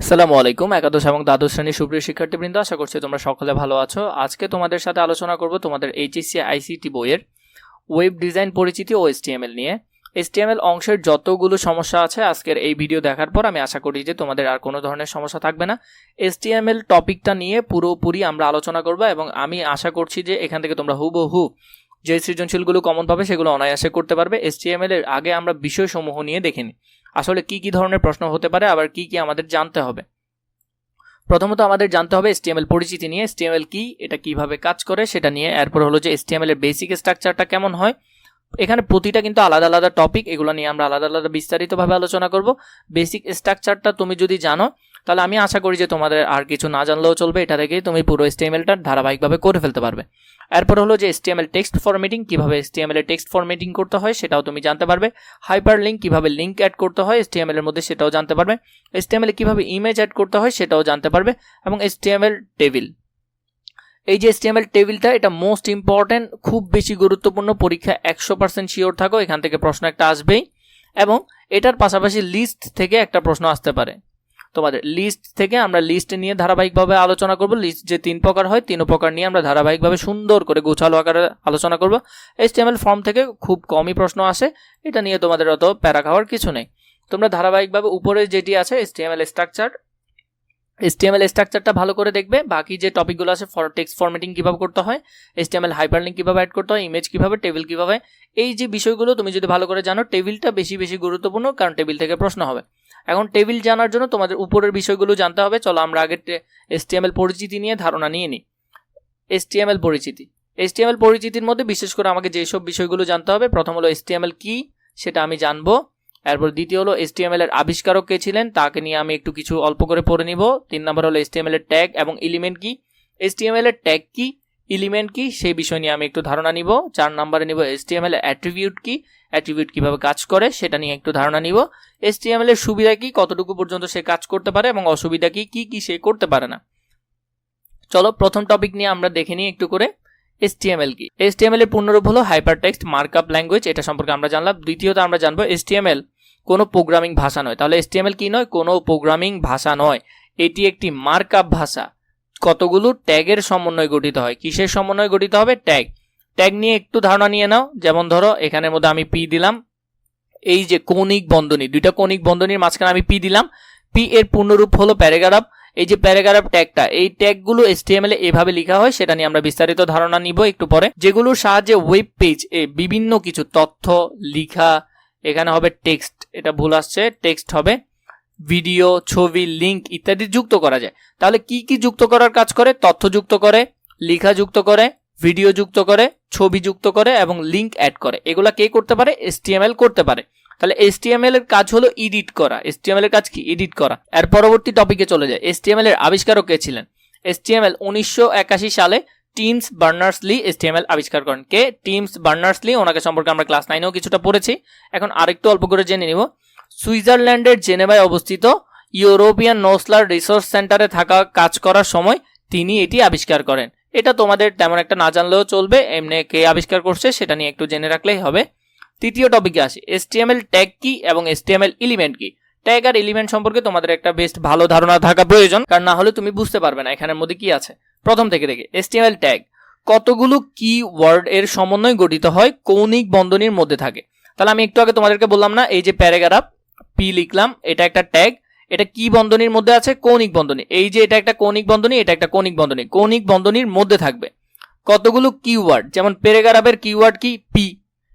আসসালামু আলাইকুম, একাদশ এবং দ্বাদশ শ্রেণির সুপ্রিয় শিক্ষার্থীবৃন্দ, আশা করছি তোমরা সকলে ভালো আছো। আজকে তোমাদের সাথে আলোচনা করব তোমাদের এইচএসসি আইসিটি বইয়ের ওয়েব ডিজাইন পরিচিতি ও এসটিএমএল নিয়ে। এসটিএমএল অংশের যতগুলো সমস্যা আছে আজকের এই ভিডিও দেখার পর আমি আশা করি যে তোমাদের আর কোনো ধরনের সমস্যা থাকবে না। এসটিএমএল টপিকটা নিয়ে পুরোপুরি আমরা আলোচনা করব এবং আমি আশা করছি যে এখান থেকে তোমরা হুবহু যে সৃজনশীলগুলো কমন পাবে সেগুলো অনায়াসে করতে পারবে। এসটিএমএল এর আগে আমরা বিষয়সমূহ নিয়ে দেখিনি। আসলে কি কি ধরনের প্রশ্ন হতে পারে, আবার কি কি আমাদের জানতে হবে? প্রথমত আমাদের জানতে হবে এসটিএমএল পরিচিতি নিয়ে এসটিএমএল কি, এটা কীভাবে কাজ করে সেটা নিয়ে। এরপর হলো যে এসটিএমএল এর বেসিক স্ট্রাকচারটা কেমন হয়। এখানে প্রতিটা কিন্তু আলাদা আলাদা টপিক এগুলো নিয়ে আমরা আলাদা আলাদা বিস্তারিতভাবে আলোচনা করব। বেসিক স্ট্রাকচারটা তুমি যদি জানো তাহলে আমি আশা করি যে তোমাদের আর কিছু না জানলেও চলবে। এটা থেকেই তুমি পুরো এসটিএমএলটা ধারাবাহিকভাবে করে ফেলতে পারবে। এরপর হলো যে এসটিএমএল টেক্সট ফরম্যাটিং কীভাবে এসটিএমএল এর টেক্সট ফরম্যাটিং করতে হয় সেটাও তুমি জানতে পারবে। হাইপার লিঙ্ক কীভাবে লিঙ্ক অ্যাড করতে হয় এসটিএমএল এর মধ্যে সেটাও জানতে পারবে। এসটিএমএল এ কীভাবে ইমেজ অ্যাড করতে হয় সেটাও জানতে পারবে এবং এসটিএমএল টেবিল এই যে এসটিএমএল টেবিলটা এটা মোস্ট ইম্পর্ট্যান্ট খুব বেশি গুরুত্বপূর্ণ, পরীক্ষা একশো পার্সেন্ট শিওর থাকো, এখান থেকে প্রশ্ন একটা আসবেই। এবং এটার পাশাপাশি লিস্ট থেকে একটা প্রশ্ন আসতে পারে। তোমাদের লিস্ট থেকে আমরা লিস্ট নিয়ে ধারাবাহিকভাবে আলোচনা করব। লিস্ট যে তিন প্রকার হয়, তিন প্রকার নিয়ে আমরা ধারাবাহিকভাবে সুন্দর করে গোছালো আকারে আলোচনা করব। এইচটিএমএল ফর্ম থেকে খুব কমই প্রশ্ন আসে, এটা নিয়ে তোমাদের অত প্যারা খাওয়ার কিছু নেই। তোমরা ধারাবাহিকভাবে উপরে যেটি আছে এইচটিএমএল স্ট্রাকচার এসটিএমএল স্ট্রাকচারটা ভালো করে দেখবে। বাকি যে টপিকগুলো আছে ফর টেক্সট ফরম্যাটিং কীভাবে করতে হয় এসটিএমএল হাইপারলিঙ্ক কীভাবে অ্যাড করতে হয় ইমেজ কীভাবে টেবিল কীভাবে, এই যে বিষয়গুলো তুমি যদি ভালো করে জানো টেবিলটা বেশি বেশি গুরুত্বপূর্ণ, কারণ টেবিল থেকে প্রশ্ন হবে। এখন টেবিল জানার জন্য তোমাদের উপরের বিষয়গুলো জানতে হবে। চলো আমরা আগে এসটিএমএল পরিচিতি নিয়ে ধারণা নিয়ে নিই এসটিএমএল পরিচিতি। এসটিএমএল পরিচিতির মধ্যে বিশেষ করে আমাকে যেসব বিষয়গুলো জানতে হবে, প্রথম হলো এসটিএমএল কি, সেটা আমি জানব। এরপর দ্বিতীয় হলো এসটিএমএল এর আবিষ্কারক কে ছিলেন? তাকে নিয়ে আমি একটু কিছু অল্প করে পড়ে নিব। তিন নম্বর হলো এসটিএমএল এর ট্যাগ এবং এলিমেন্ট কি? এসটিএমএল এর ট্যাগ কি? এলিমেন্ট কি? সেই বিষয় নিয়ে আমি একটু ধারণা নিব। চার নম্বরে নিব এসটিএমএল এর অ্যাট্রিবিউট কি? অ্যাট্রিবিউট কীভাবে কাজ করে? সেটা নিয়ে একটু ধারণা নিব। এসটিএমএল এর সুবিধা কি? কতটুকু পর্যন্ত সে কাজ করতে পারে এবং অসুবিধা কি? কি কি সে করতে পারে না? চলো প্রথম টপিক নিয়ে আমরা দেখে নিই একটু করে। এসটিএমএল কি? এসটিএমএল এর পূর্ণরূপ হলো হাইপার টেক্সট মার্কআপ ল্যাঙ্গুয়েজ এটা সম্পর্কে আমরা জানলাম। দ্বিতীয়ত আমরা জানব এসটিএমএল কোনো প্রোগ্রামিং ভাষা নয়। তাহলে এসটিএমএল কি নয়? কোনো প্রোগ্রামিং ভাষা নয়। এটি একটি মার্কআপ ভাষা। কতগুলো ট্যাগের সমন্বয় গঠিত হয়? কিসের সমন্বয় গঠিত হবে? ট্যাগ ট্যাগ নিয়ে একটু ধারণা নিয়ে নাও। যেমন ধরো, এখানের মধ্যে আমি পি দিলাম। এই যে কৌণিক বন্ধনী, দুইটা কৌণিক বন্ধনীর মাঝখানে আমি পি দিলাম। পি এর পূর্ণরূপ হলো প্যারাগ্রাফ এই যে প্যারাগ্রাফ ট্যাগটা এই ট্যাগগুলো এসটিএমএল এভাবে লেখা হয়, সেটা নিয়ে আমরা বিস্তারিত ধারণা নিব একটু পরে। যেগুলোর সাহায্যে ওয়েব পেজ এ বিভিন্ন কিছু তথ্য, লিখা এখানে হবে টেক্সট এটা ভুল আসছে টেক্সট হবে ভিডিও ছবি লিঙ্ক ইত্যাদি যুক্ত করা যায়। তাহলে কি কি যুক্ত করার কাজ করে? তথ্য যুক্ত করে, লেখা যুক্ত করে ভিডিও যুক্ত করে, ছবি যুক্ত করে এবং লিঙ্ক অ্যাড করে। এগুলা কে করতে পারে? এসটিএমএল করতে পারে। তাহলে এসটিএমএল এর কাজ হলো এডিট করা। এসটিএমএল এর কাজ কি? এডিট করা। এর পরবর্তী টপিকে চলে যায় এসটিএমএল এর আবিষ্কারক কে ছিলেন? এসটিএমএল উনিশশো একাশি সালে টিমস বার্নার্সলি এসটিএমএল আবিষ্কার করেন। কে? টিমস বার্নার্সলি ওনাকে সম্পর্কে আমরা ক্লাস নাইনেও কিছুটা পড়েছি। এখন আরেকটু অল্প করে জেনে নিব। সুইজারল্যান্ডের জেনেভায় অবস্থিত ইউরোপিয়ান নোসলার রিসোর্স সেন্টারে থাকা কাজ করার সময় তিনি এটি আবিষ্কার করেন। এটা তোমাদের তেমন একটা না জানলেও চলবে, এমনি কে আবিষ্কার করছে সেটা নিয়ে একটু জেনে রাখলেই হবে। তৃতীয় টপিকে আসি। এসটিএমএল ট্যাগ কি এবং এসটিএমএল এলিমেন্ট কি? ট্যাগ আর এলিমেন্ট সম্পর্কে তোমাদের একটা বেশ ভালো ধারণা থাকা প্রয়োজন, কারণ না হলে তুমি বুঝতে পারবে না এখানের মধ্যে কি আছে। প্রথম থেকে দেখে এসটিএমএল ট্যাগ। কতগুলো কি ওয়ার্ড এর সমন্বয় গঠিত হয় কৌণিক বন্ধনীর মধ্যে থাকে। তাহলে আমি একটু আগে তোমাদেরকে বললাম না, এই যে প্যারাগ্রাফ পি লিখলাম, এটা একটা ট্যাগ এটা কি বন্ধনীর মধ্যে আছে? কৌণিক বন্ধনী। এই যে এটা একটা কৌণিক বন্ধনী, এটা একটা কৌণিক বন্ধনী। কৌণিক বন্ধনীর মধ্যে থাকবে। কতগুলো কিওয়ার্ড যেমন প্যারাগ্রাফের কিওয়ার্ড কি? পি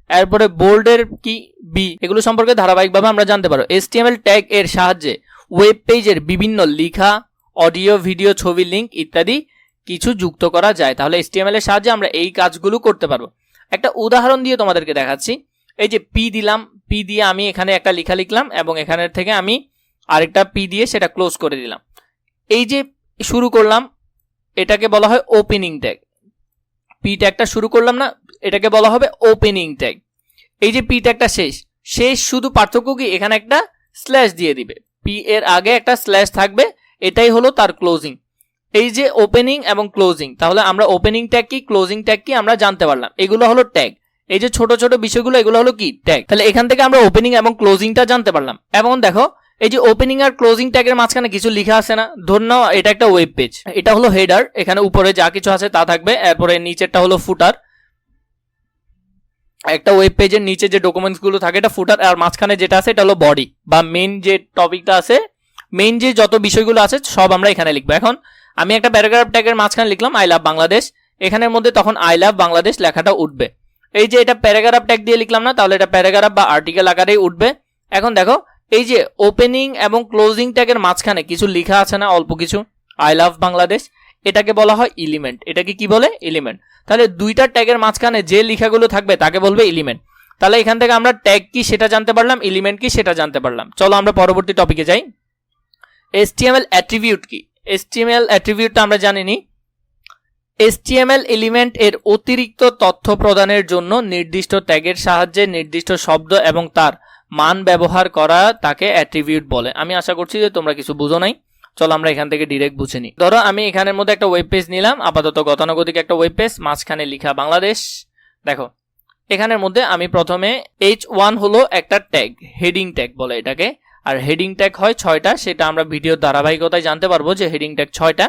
এরপরে বোল্ডের কি? বি এগুলো সম্পর্কে ধারাবাহিকভাবে আমরা জানতে পারো। এসটিএমএল ট্যাগ এর সাহায্যে ওয়েব পেজের বিভিন্ন লেখা অডিও ভিডিও ছবি লিঙ্ক ইত্যাদি কিছু যুক্ত করা যায়, তাহলে এসটিএমএল এর সাহায্যে আমরা এই কাজগুলো করতে পারব। একটা উদাহরণ দিয়ে তোমাদেরকে দেখাচ্ছি। এই যে পি দিলাম পি দিয়ে আমি এখানে একটা লেখা লিখলাম এবং এখানের থেকে আমি আরেকটা পি দিয়ে সেটা ক্লোজ করে দিলাম। এই যে শুরু করলাম, এটাকে বলা হয় ওপেনিং ট্যাগ পি ট্যাগটা শুরু করলাম না, এটাকে বলা হবে ওপেনিং ট্যাগ এই যে পি ট্যাগটা শেষ শেষ শুধু পার্থক্য কি? এখানে একটা স্ল্যাশ দিয়ে দিবে। পি এর আগে একটা স্ল্যাশ থাকবে, এটাই হলো তার ক্লোজিং এই যে ওপেনিং এবং ক্লোজিং তাহলে আমরা ওপেনিং ট্যাগ কি ক্লোজিং ট্যাগ কি আমরা জানতে পারলাম। এগুলো হলো ট্যাগ এই যে ছোট ছোট বিষয়গুলো, এগুলো হলো কি? ট্যাগ তাহলে এখান থেকে আমরা ওপেনিং এবং ক্লোজিংটা জানতে পারলাম। এবং দেখো, এই যে ওপেনিং আর ক্লোজিং ট্যাগের মাঝখানে কিছু লিখা আছে না, ধর নাও এটা একটা ওয়েব পেজ এটা হলো হেডার এখানে উপরে যা কিছু আছে তা থাকবে, এরপরে নিচেরটা হলো ফুটার একটা ওয়েব পেজের নিচে যে ডকুমেন্টসগুলো থাকে, এটা ফুটার আর মাঝখানে যেটা আছে এটা হলো বডি বা মেইন যে টপিকটা আছে মেইন যে যত বিষয়গুলো আছে, সব আমরা এখানে লিখব। এখন আমি একটা প্যারাগ্রাফ ট্যাগের মাঝখানে লিখলাম আই লাভ বাংলাদেশ এখানের মধ্যে তখন আই লাভ বাংলাদেশ লেখাটা উঠবে। এই যে এটা প্যারাগ্রাফ ট্যাগ দিয়ে লিখলাম না, তাহলে এটা প্যারাগ্রাফ বা আর্টিকেল আকারেই উঠবে। এখন দেখো, এই যে ওপেনিং এবং ক্লোজিং ট্যাগের মাঝখানে কিছু লেখা আছে না, অল্প কিছু আই লাভ বাংলাদেশ এটাকে বলা হয় এলিমেন্ট এটাকে কি বলে? এলিমেন্ট তাহলে দুইটা ট্যাগের মাঝখানে যে লেখাগুলো থাকবে, তাকে বলবে এলিমেন্ট তাহলে এখান থেকে আমরা ট্যাগ কি সেটা জানতে পারলাম এলিমেন্ট কি সেটা জানতে পারলাম। চলো আমরা পরবর্তী টপিকে যাই। এসটিএমএল অ্যাট্রিবিউট কি? এসটিএমএল অ্যাট্রিবিউটটা আমরা জানিনি। এসটিএমএল এলিমেন্ট এর অতিরিক্ত তথ্য প্রদানের জন্য নির্দিষ্ট ট্যাগের সাহায্যে নির্দিষ্ট শব্দ এবং তার মান ব্যবহার করা তাকে অ্যাট্রিবিউট বলে। আমি আশা করছি যে তোমরা কিছু বুঝো নাই। চলো আমরা এখান থেকে ডিরেক্ট বুঝে নিই। ধরো আমি এখানের মধ্যে একটা ওয়েব পেজ নিলাম, আপাতত গতানুগতিক একটা ওয়েব পেজ মাঝখানে লিখা বাংলাদেশ। দেখো, এখানের মধ্যে আমি প্রথমে এইচ ওয়ান হলো একটা ট্যাগ হেডিং ট্যাগ বলে এটাকে। আর হেডিং ট্যাগ হয় ছয়টা, সেটা আমরা ভিডিওর ধারাবাহিকতায় জানতে পারব যে হেডিং ট্যাগ ছয়টা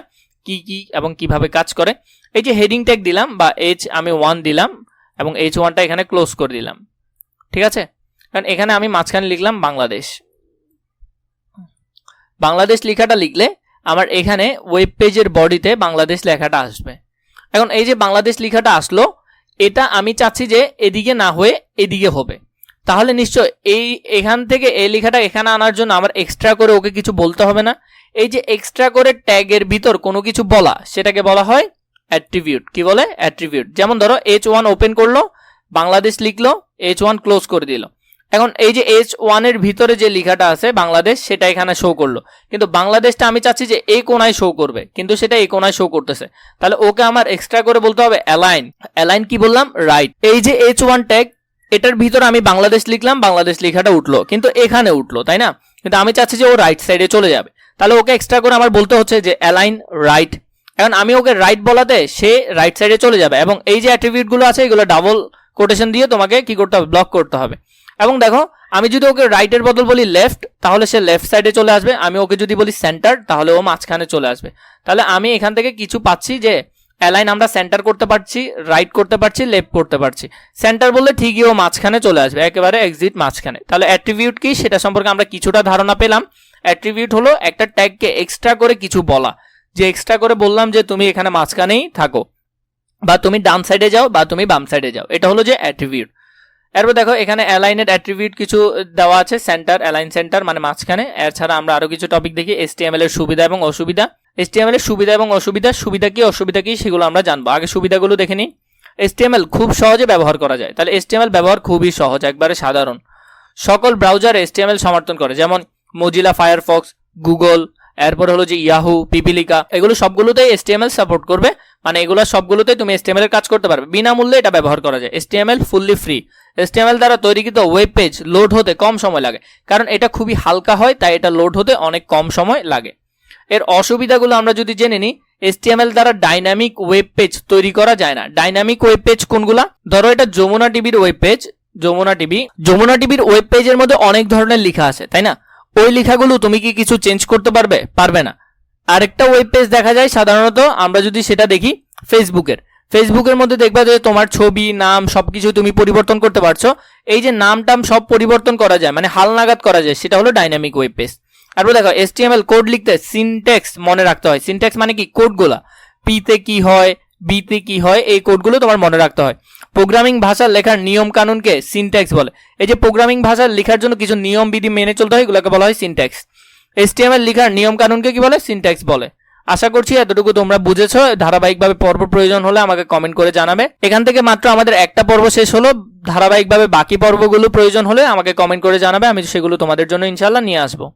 কি কি এবং কীভাবে কাজ করে। এই যে হেডিং ট্যাগ দিলাম বা এইচ আমি ওয়ান দিলাম এবং এইচ ওয়ানটা এখানে ক্লোজ করে দিলাম। ঠিক আছে? কারণ এখানে আমি মাঝখানে লিখলাম বাংলাদেশ। বাংলাদেশ লেখাটা লিখলে আমার এখানে ওয়েব পেজের বডিতে বাংলাদেশ লেখাটা আসবে। এখন এই যে বাংলাদেশ লেখাটা আসলো, এটা আমি চাচ্ছি যে এদিকে না হয়ে এদিকে হবে। তাহলে নিশ্চয় এই এখান থেকে এই লেখাটা এখানে আনার জন্য আমার এক্সট্রা করে ওকে কিছু বলতে হবে না। এই যে এক্সট্রা করে ট্যাগের ভিতর কোনো কিছু বলা, সেটাকে বলা হয় অ্যাট্রিবিউট কি বলে? অ্যাট্রিবিউট যেমন ধরো এইচ ওয়ান ওপেন করল, বাংলাদেশ লিখলো এইচ ওয়ান ক্লোজ করে দিল। এখন এই যে এইচ ওয়ানের ভিতরে যে লেখাটা আছে বাংলাদেশ, সেটা এখানে শো করল। কিন্তু বাংলাদেশটা আমি চাচ্ছি যে এই কোনায় শো করবে, কিন্তু সেটা এই কোনায় শো করতেছে। তাহলে ওকে আমার এক্সট্রা করে বলতে হবে অ্যালাইন অ্যালাইন কি বললাম? রাইট এই যে এইচ ওয়ান ট্যাগ এটার ভিতরে আমি বাংলাদেশ লিখলাম, বাংলাদেশ লেখাটা উঠল। কিন্তু এখানে উঠল, তাই না? কিন্তু আমি চাচ্ছি যে ও রাইট সাইডে চলে যাবে। তাহলে ওকে এক্সট্রা করে আমার বলতে হচ্ছে যে অ্যালাইন রাইট এখন আমি ওকে রাইট বলাতে সে রাইট সাইডে চলে যাবে এবং এই যে অ্যাট্রিবিউটগুলো আছে, এগুলো ডাবল কোটেশন দিয়ে তোমাকে কি করতে হবে? ব্লক করতে হবে। এবং দেখো, আমি যদি ওকে রাইটের বদল বলি লেফট তাহলে সে লেফট সাইডে চলে আসবে। আমি ওকে যদি বলি সেন্টার তাহলে ও মাঝখানে চলে আসবে। তাহলে আমি এখান থেকে কিছু পাচ্ছি যে অ্যালাইন আমরা সেন্টার করতে পারছি রাইট করতে পারছি লেফট করতে পারছি। সেন্টার বললে ঠিকই ও মাঝখানে চলে আসবে, একেবারে এক্সিট মাঝখানে। তাহলে অ্যাট্রিবিউট কি? সেটা সম্পর্কে আমরা কিছুটা ধারণা পেলাম। অ্যাট্রিবিউট হলো একটা ট্যাগকে এক্সট্রা করে কিছু বলা। যে এক্সট্রা করে বললাম যে তুমি এখানে মাঝখানেই থাকো, বা তুমি ডান সাইডে যাও, বা তুমি বাম সাইডে যাও। এটা হলো যে অ্যাট্রিবিউট এরপর দেখো, এখানে অ্যালাইনের অ্যাট্রিবিউট কিছু দেওয়া আছে সেন্টার অ্যালাইন সেন্টার মানে মাঝখানে। এছাড়া আমরা আরও কিছু টপিক দেখি এস এসটিএমএল এর সুবিধা এবং অসুবিধা। এর সুবিধা এবং অসুবিধা, সুবিধা কি, অসুবিধা কি, সেগুলো আমরা জানব। আগে সুবিধাগুলো দেখে নিই। এসটিএমএল খুব সহজে ব্যবহার করা যায়। তাহলে এসটিএমএল ব্যবহার খুবই সহজ, একবারে সাধারণ। সকল ব্রাউজার এসটিএমএল সমর্থন করে, যেমন মজিলা ফায়ারফক্স গুগল এরপর হলো যে ইয়াহু পিপিলিকা এগুলো সবগুলোতেই এসটিএমএল সাপোর্ট করবে। মানে এগুলো সবগুলোতেই তুমি এসটিএমএল এর কাজ করতে পারবে। বিনামূল্যে এটা ব্যবহার করা যায়। এসটিএমএল ফুললি ফ্রি এসটিএমএল দ্বারা তৈরিকৃত ওয়েব পেজ লোড হতে কম সময় লাগে। কারণ এটা খুবই হালকা হয়, তাই এটা লোড হতে অনেক কম সময় লাগে। এর অসুবিধাগুলো আমরা যদি জেনে নিই এসটিএমএল দ্বারা ডাইনামিক ওয়েব পেজ তৈরি করা যায় না। ডাইনামিক ওয়েব পেজ কোনগুলা? ধরো এটা যমুনা টিভির web page Jamuna TV Jamuna টিভির ওয়েব পেজের মধ্যে অনেক ধরনের লেখা আছে, তাই না? ওই লেখাগুলো তুমি কি কিছু চেঞ্জ করতে পারবে? পারবে না। আরেকটা ওয়েব পেজ দেখা যায়, সাধারণত আমরা যদি সেটা দেখি ফেসবুকের ফেসবুকের মধ্যে দেখবা যে তোমার ছবি, নাম, সবকিছু তুমি পরিবর্তন করতে পারছ। এই যে নাম টাম সব পরিবর্তন করা যায় মানে হালনাগাদ করা যায়, সেটা হলো ডাইনামিক ওয়েব পেজ তারপর দেখো এসটিএমএল কোড লিখতে সিনটেক্স মনে রাখতে হয়। সিনটেক্স মানে কি? কোডগুলা পিতে কি হয় বিতে কি হয়, এই কোডগুলো তোমার মনে রাখতে হয়। প্রোগ্রামিং ভাষার লেখার নিয়ম কানুনকে সিনট্যাক্স বলে। এই যে প্রোগ্রামিং ভাষার লেখার জন্য কিছু নিয়ম বিধি মেনে চলতে হয়, এগুলোকে বলা হয় সিনট্যাক্স এসটিএমএল লেখার নিয়ম কানুনকে কি বলে? সিনট্যাক্স বলে। আশা করছি এতটুকু তোমরা বুঝেছ। ধারাবাহিকভাবে পর্ব প্রয়োজন হলে আমাকে কমেন্ট করে জানাবে। এখান থেকে মাত্র আমাদের একটা পর্ব শেষ হলো। ধারাবাহিকভাবে বাকি পর্বগুলো প্রয়োজন হলে আমাকে কমেন্ট করে জানাবে। আমি সেগুলো তোমাদের জন্য ইনশাল্লাহ নিয়ে আসব।